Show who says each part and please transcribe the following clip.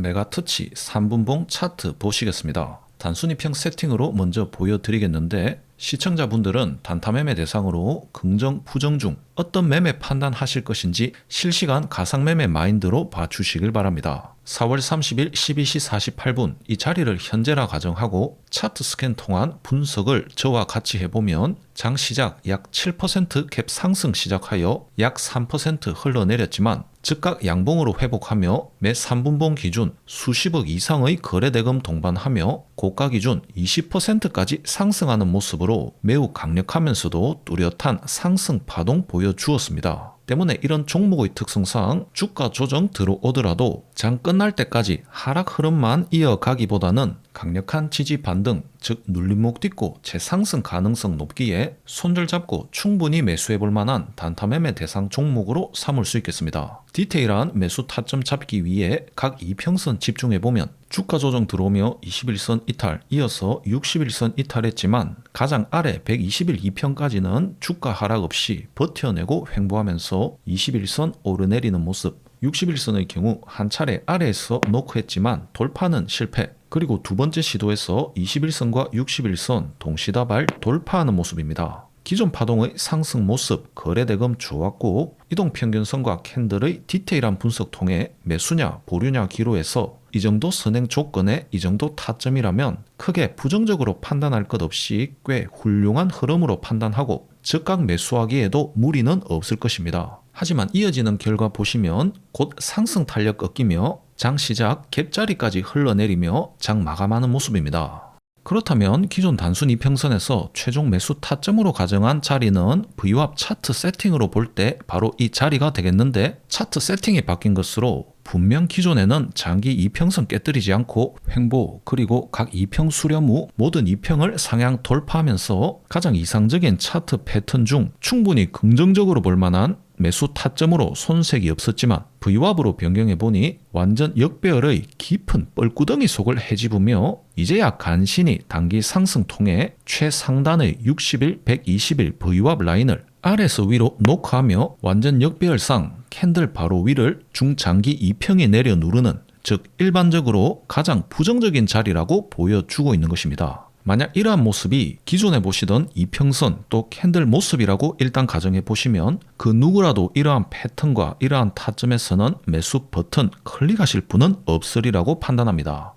Speaker 1: 메가터치 3분봉 차트 보시겠습니다. 단순히 평 세팅으로 먼저 보여드리겠는데 시청자분들은 단타 매매 대상으로 긍정, 부정 중 어떤 매매 판단하실 것인지 실시간 가상 매매 마인드로 봐주시길 바랍니다. 4월 30일 12시 48분 이 자리를 현재라 가정하고 차트 스캔 통한 분석을 저와 같이 해보면 장 시작 약 7%캡 상승 시작하여 약 3% 흘러내렸지만 즉각 양봉으로 회복하며 매 3분봉 기준 수십억 이상의 거래대금 동반하며 고가 기준 20%까지 상승하는 모습으로 매우 강력하면서도 뚜렷한 상승 파동 보여주었습니다. 때문에 이런 종목의 특성상 주가 조정 들어오더라도 장 끝날 때까지 하락 흐름만 이어가기보다는 강력한 지지 반등, 즉 눌림목 딛고 재상승 가능성 높기에 손절 잡고 충분히 매수해 볼 만한 단타 매매 대상 종목으로 삼을 수 있겠습니다. 디테일한 매수 타점 잡기 위해 각 이평선 집중해 보면 주가 조정 들어오며 21선 이탈, 이어서 61선 이탈했지만 가장 아래 120일 이평까지는 주가 하락 없이 버텨내고 횡보하면서 21선 오르내리는 모습 61선의 경우 한 차례 아래에서 놓고 했지만 돌파는 실패. 그리고 두 번째 시도에서 21선과 61선 동시다발 돌파하는 모습입니다. 기존 파동의 상승 모습, 거래대금 좋았고 이동 평균선과 캔들의 디테일한 분석 통해 매수냐 보류냐 기로에서 이 정도 선행 조건에 이 정도 타점이라면 크게 부정적으로 판단할 것 없이 꽤 훌륭한 흐름으로 판단하고 즉각 매수하기에도 무리는 없을 것입니다. 하지만 이어지는 결과 보시면 곧 상승 탄력 꺾이며 장 시작 갭자리까지 흘러내리며 장 마감하는 모습입니다. 그렇다면 기존 단순 이평선에서 최종 매수 타점으로 가정한 자리는 V합 차트 세팅으로 볼 때 바로 이 자리가 되겠는데 차트 세팅이 바뀐 것으로 분명 기존에는 장기 이평선 깨뜨리지 않고 횡보 그리고 각 이평 수렴 후 모든 이평을 상향 돌파하면서 가장 이상적인 차트 패턴 중 충분히 긍정적으로 볼 만한 매수 타점으로 손색이 없었지만 V왑으로 변경해 보니 완전 역배열의 깊은 뻘구덩이 속을 헤집으며 이제야 간신히 단기 상승 통해 최상단의 60일, 120일 V왑 라인을 아래서 위로 녹화하며 완전 역배열상 캔들 바로 위를 중장기 이평에 내려 누르는 즉 일반적으로 가장 부정적인 자리라고 보여주고 있는 것입니다. 만약 이러한 모습이 기존에 보시던 이평선 또 캔들 모습이라고 일단 가정해 보시면 그 누구라도 이러한 패턴과 이러한 타점에서는 매수 버튼 클릭하실 분은 없으리라고 판단합니다.